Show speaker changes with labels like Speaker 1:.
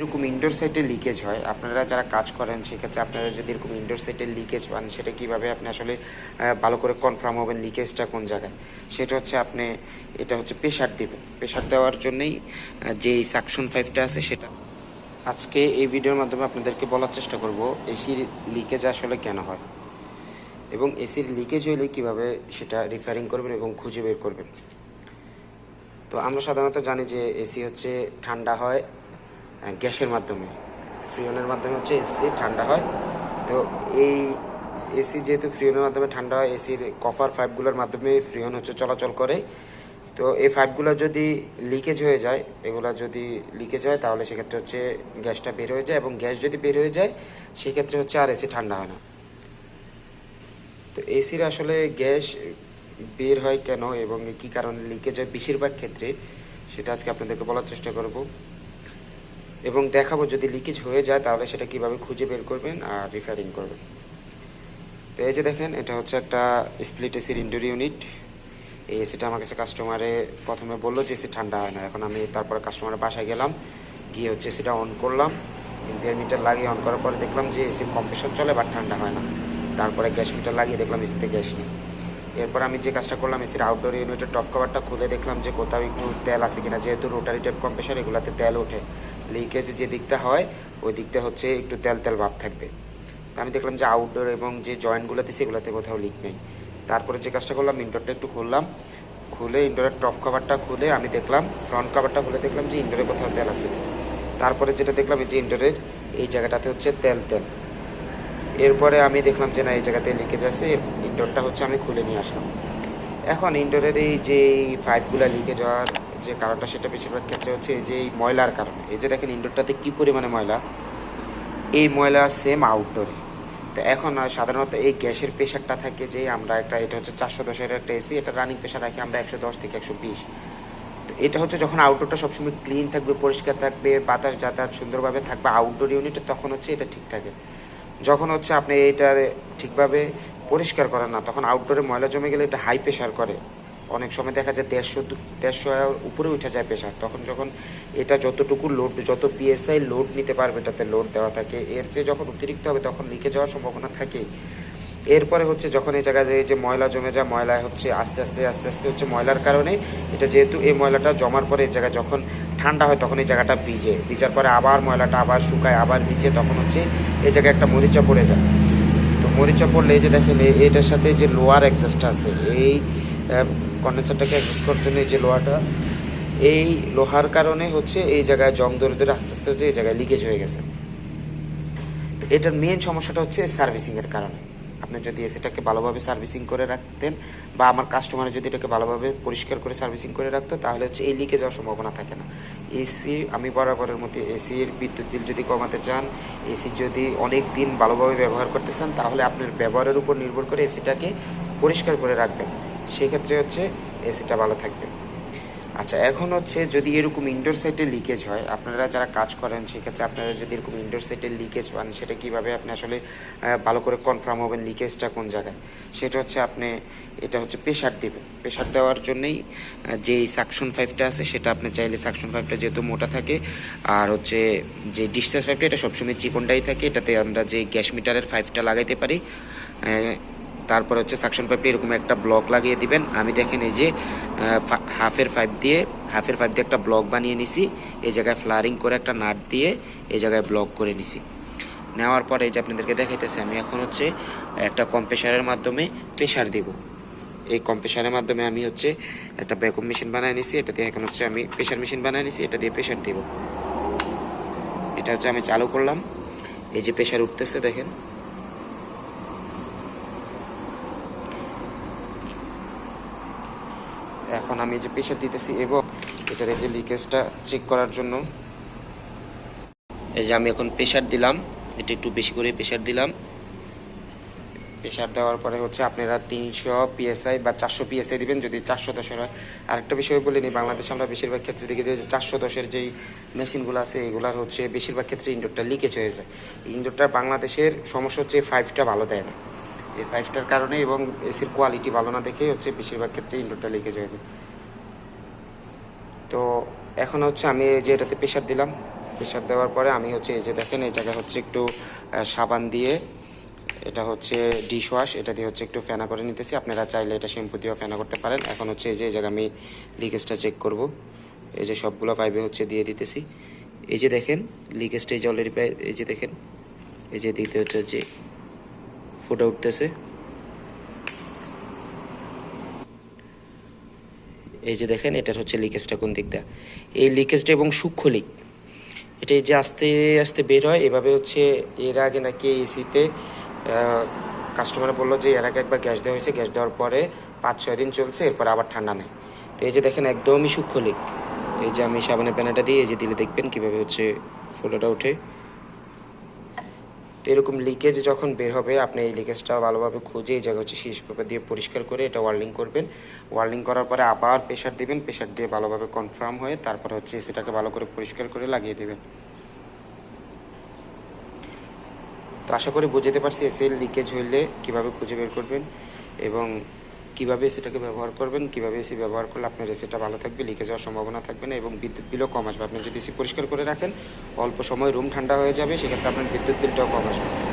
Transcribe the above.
Speaker 1: এরকম ইনডোর সাইটে লিকেজ হয়। আপনারা যারা কাজ করেন, সেক্ষেত্রে আপনারা যদি এরকম ইনডোর সাইটে লিকেজ পান, সেটা কীভাবে আপনি আসলে ভালো করে কনফার্ম হবেন লিকেজটা কোন জায়গায়? সেটা হচ্ছে আপনি, এটা হচ্ছে প্রেশার দিবেন। প্রেশার দেওয়ার জন্যই যে সাকশন ফাইভটা আছে সেটা। আজকে এই ভিডিওর মাধ্যমে আপনাদেরকে বলার চেষ্টা করব এসির লিকেজ আসলে কেন হয়? এবং এসির লিকেজ হলে কীভাবে সেটা রিফারিং করবেন এবং খুঁজে বের করবেন? তো আমরা সাধারণত জানি যে এসি হচ্ছে ঠান্ডা হয় গ্যাসের মাধ্যমে। ফ্রিওনের মাধ্যমে হচ্ছে এসি ঠান্ডা হয়। তো এই এসি যেহেতু ফ্রিওনের মাধ্যমে ঠান্ডা হয় এসির কফার পাইপগুলোর মাধ্যমে ফ্রিওন হচ্ছে চলাচল করে। তো এই পাইপগুলো যদি লিকেজ হয়ে যায়, এগুলো যদি লিকেজ হয়, তাহলে সেক্ষেত্রে হচ্ছে গ্যাসটা বের হয়ে যায় এবং গ্যাস যদি বের হয়ে যায়, সেক্ষেত্রে হচ্ছে আর এসি ঠান্ডা হয় না। তো এসির আসলে গ্যাস বের হয় কেন এবং কি কারণে লিকেজ হয়? বেশিরভাগ ক্ষেত্রে, সেটা আজকে আপনাদেরকে বলার চেষ্টা করব। এবং দেখাবো যদি লিকেজ হয়ে যায়, তাহলে সেটা কীভাবে খুঁজে বের করবেন আর রিফারিং করবেন। তো এই যে দেখেন, এটা হচ্ছে একটা স্প্লিট এসির ইনডোর ইউনিট এই এসিটা আমার কাছে কাস্টমারে প্রথমে বলল যে এসি ঠান্ডা হয় না। এখন আমি তারপরে কাস্টমারের বাসায় গেলাম, গিয়ে হচ্ছে এসিটা অন করলাম। এম্পিয়ার মিটার লাগিয়ে অন করার পরে দেখলাম যে এসির কম্প্রেশন চলে বাট ঠান্ডা হয় না। তারপরে গ্যাস মিটার লাগিয়ে দেখলাম এসিতে গ্যাস নেই। এরপর আমি যে কাজটা করলাম এসির আউটডোর ইউনিটের টপ কভারটা খুলে দেখলাম যে কোথাও একটু তেল আছে কিনা। যেহেতু রোটারি টাইপ কম্প্রেসার এগুলাতে তেল ওঠে। লিকেজ যে দিকটা হয়, ওই দিকটা হচ্ছে একটু তেল তেল ভাব থাকবে। তো আমি দেখলাম যে আউটডোর এবং যে জয়েন্টগুলোতে সেগুলোতে কোথাও লিক নেই। তারপরে যে কাজটা করলাম ইনডোরটা একটু খুললাম। খুলে ইনডোরের টপ কভারটা খুলে আমি দেখলাম ফ্রন্ট কভারটা খুলে দেখলাম যে ইনডোরে কোথাও তেল আছে। তারপরে যেটা দেখলাম যে ইনডোরের এই জায়গাটাতে হচ্ছে তেল তেল। এরপরে আমি দেখলাম যে না, এই জায়গাতে লিকেজ আছে ইনডোরটা হচ্ছে আমি খুলে নিয়ে আসলাম। এখন ইনডোরের এই যে পাইপগুলো লিকেজ হওয়ার যে কারণটা সেটা বেশিরভাগ ক্ষেত্রে হচ্ছে এই যে এই ময়লার কারণে। এই যে দেখেন ইনডোরটাতে কী পরিমাণে ময়লা? এই ময়লা সেম আউটডোরে তো এখন সাধারণত এই গ্যাসের প্রেশারটা থাকে যে আমরা একটা, এটা হচ্ছে চারশো দশের একটা এসি এটা রানিং প্রেশার রাখি আমরা একশো দশ থেকে একশো বিশ। তো এটা হচ্ছে যখন আউটডোরটা সবসময় ক্লিন থাকবে, পরিষ্কার থাকবে, বাতাস যাতায়াত সুন্দরভাবে থাকবে আউটডোর ইউনিটে তখন হচ্ছে এটা ঠিক থাকে। যখন হচ্ছে আপনি এটা ঠিকভাবে পরিষ্কার করেন না, তখন আউটডোরে ময়লা জমে গেলে এটা হাই প্রেশার করে। অনেক সময় দেখা যায় দেড়শো দেড়শো উপরে উঠে যায় প্রেশার তখন যখন এটা যতটুকু লোড যত পিএসআই লোড নিতে পারবে এটাতে লোড দেওয়া থাকে। এর চেয়ে যখন অতিরিক্ত হবে, তখন লিকে যাওয়ার সম্ভাবনা থাকেই। এরপরে হচ্ছে যখন এই জায়গায় যে ময়লা জমে যায়, ময়লা হচ্ছে আস্তে আস্তে আস্তে আস্তে হচ্ছে ময়লার কারণে। এটা যেহেতু এই ময়লাটা জমার পরে এই জায়গায় যখন ঠান্ডা হয়, তখন এই জায়গাটা ভিজে। ভিজার পরে আবার ময়লাটা আবার শুকায়, আবার ভিজে, তখন হচ্ছে এই জায়গায় একটা মরিচা পড়ে যায়। তো মরিচা পড়লে এই যে দেখেন এটার সাথে যে লোয়ার এক্সেসটা আছে, এই কন্ডেন্সারটাকে অ্যাডজাস্ট করার জন্য এই যে লোহাটা, এই লোহার কারণে হচ্ছে এই জায়গায় জং ধরে ধরে আস্তে আস্তে হচ্ছে এই জায়গায় লিকেজ হয়ে গেছে। এটার মেন সমস্যাটা হচ্ছে সার্ভিসিংয়ের কারণে। আপনি যদি এসিটাকে ভালোভাবে সার্ভিসিং করে রাখতেন বা আমার কাস্টমার যদি এটাকে ভালোভাবে পরিষ্কার করে সার্ভিসিং করে রাখতো, তাহলে হচ্ছে এই লিকেজ হওয়ার সম্ভাবনা থাকে না। এসি আমি বরাবরের মধ্যে এসির বিদ্যুৎ বিল যদি কমাতে চান এসি যদি অনেক দিন ভালোভাবে ব্যবহার করতে চান, তাহলে আপনার ব্যবহারের উপর নির্ভর করে এসিটাকে পরিষ্কার করে রাখবেন। সেক্ষেত্রে হচ্ছে এসিটা ভালো থাকবে। আচ্ছা এখন হচ্ছে যদি এরকম ইনডোর সাইটে লিকেজ হয়, আপনারা যারা কাজ করেন, সেক্ষেত্রে আপনারা যদি এরকম ইনডোর সাইটে লিকেজ পান, সেটা কীভাবে আপনি আসলে ভালো করে কনফার্ম হবেন লিকেজটা কোন জায়গায়? সেটা হচ্ছে আপনি, এটা হচ্ছে প্রেশার দিবেন। প্রেশার দেওয়ার জন্যই যে সাকশন ফাইভটা আছে, সেটা আপনি চাইলে সাকশন ফাইভটা যেহেতু মোটা থাকে, আর হচ্ছে যে ডিসচার্জ ফাইভটা এটা সবসময় চিকনটাই থাকে, এটাতে আমরা যে গ্যাস মিটারের ফাইভটা লাগাইতে পারি তারপর হচ্ছে সাকশন পাইপে এরকম একটা ব্লক লাগিয়ে দিবেন। আমি দেখেন এই যে হাফের পাইপ দিয়ে হাফের পাইপ দিয়ে একটা ব্লক বানিয়ে নিছি। এই জায়গায় ফ্লারিং করে একটা নাট দিয়ে এই জায়গায় ব্লক করে নিছি। নেওয়ার পরে এই যে আপনাদেরকে দেখাইতেছে, আমি এখন হচ্ছে একটা কম্প্রেসারের মাধ্যমে প্রেশার দিব। এই কম্প্রেসারের মাধ্যমে আমি হচ্ছে একটা ব্যাকআপ মেশিন বানিয়ে নিছি। এটা দিয়ে এখন হচ্ছে আমি প্রেশার মেশিন বানিয়ে নিছি, এটা দিয়ে প্রেশার দিব। এটা হচ্ছে আমি চালু করলাম। এই যে প্রেশার উঠতেছে, দেখেন। এখন আমি যে প্রেশার দিতেছি এবং এটার যে লিকেজটা চেক করার জন্য, এই যে আমি এখন প্রেশার দিলাম, এটা একটু বেশি করে প্রেশার দিলাম। প্রেশার দেওয়ার পরে হচ্ছে আপনারা তিনশো পিএসআই বা চারশো পিএসআই দিবেন, যদি চারশো দশের হয়। আরেকটা বিষয় বলে নিই, বাংলাদেশে আমরা বেশিরভাগ ক্ষেত্রে দেখি যে চারশো দশের যেই মেশিনগুলো আছে, এগুলার হচ্ছে বেশিরভাগ ক্ষেত্রে ইন্ডোরটা লিকেজ হয়ে যায়। ইন্ডোরটা বাংলাদেশের সমস্যা হচ্ছে ফাইভটা ভালো দেয় না। এই ফাইভটার কারণে এবং এসির কোয়ালিটি ভালো না দেখে হচ্ছে বেশিরভাগ ক্ষেত্রে ইনডোরটা লিকেজ যায় তো এখন হচ্ছে আমি এই যে এটাতে প্রেশার দিলাম প্রেশার দেওয়ার পরে আমি হচ্ছে এই যে দেখেন, এই জায়গায় হচ্ছে একটু সাবান দিয়ে, এটা হচ্ছে ডিশ ওয়াশ এটা দিয়ে হচ্ছে একটু ফেনা করে নিতেছি। আপনারা চাইলে এটা শ্যাম্পু দিয়েও ফেনা করতে পারেন। এখন হচ্ছে এই যে, এই জায়গায় আমি লিকেজটা চেক করব। এই যে সবগুলো পাইপে হচ্ছে দিয়ে দিতেছি। এই যে দেখেন লিকেজটা এই যে অলরেডি এই যে দেখেন, এই যে দিতে হচ্ছে যে ফুটে উঠতেছে। এই যে দেখেন, এটার হচ্ছে লিকেজটা কোন দিকটা এই লিকেজটা এবং সূক্ষ্ম লিক এটা এই যে আস্তে আস্তে বের হয়, এভাবে হচ্ছে এর আগে নাকি এসিতে কাস্টমার বলল যে এর আগে একবার গ্যাস দেওয়া হয়েছে, গ্যাস দেওয়ার পরে পাঁচ, ছয় দিন চলছে, এরপর আবার ঠান্ডা নেই। তো এই যে দেখেন, একদমই সূক্ষ্ম লিক এই যে আমি সাবানের প্যানাটা দিয়ে এই যে দিলে দেখবেন কীভাবে হচ্ছে ফোটোটা ওঠে। তো এরকম লিকেজ যখন বের হবে, আপনি এই লিকেজটা ভালোভাবে খুঁজে এই জায়গা হচ্ছে শীষ পেপার দিয়ে পরিষ্কার করে এটা ওয়ার্লিং করবেন। ওয়ার্লিং করার পরে আবার প্রেশার দেবেন প্রেশার দিয়ে ভালোভাবে কনফার্ম হয়ে তারপর হচ্ছে সেটাকে ভালো করে পরিষ্কার করে লাগিয়ে দেবেন। তো আশা করি বুঝতে পারছি এসির লিকেজ হইলে কীভাবে খুঁজে বের করবেন এবং কীভাবে সেটাকে ব্যবহার করবেন, কীভাবে এসি ব্যবহার করলে আপনার এসিটা ভালো থাকবে লিকে যাওয়ার সম্ভাবনা থাকবে না এবং বিদ্যুৎ বিলও কম আসবে। আপনি যদি এসি পরিষ্কার করে রাখেন, অল্প সময় রুম ঠান্ডা হয়ে যাবে, সেক্ষেত্রে আপনার বিদ্যুৎ বিলটাও কম আসবে।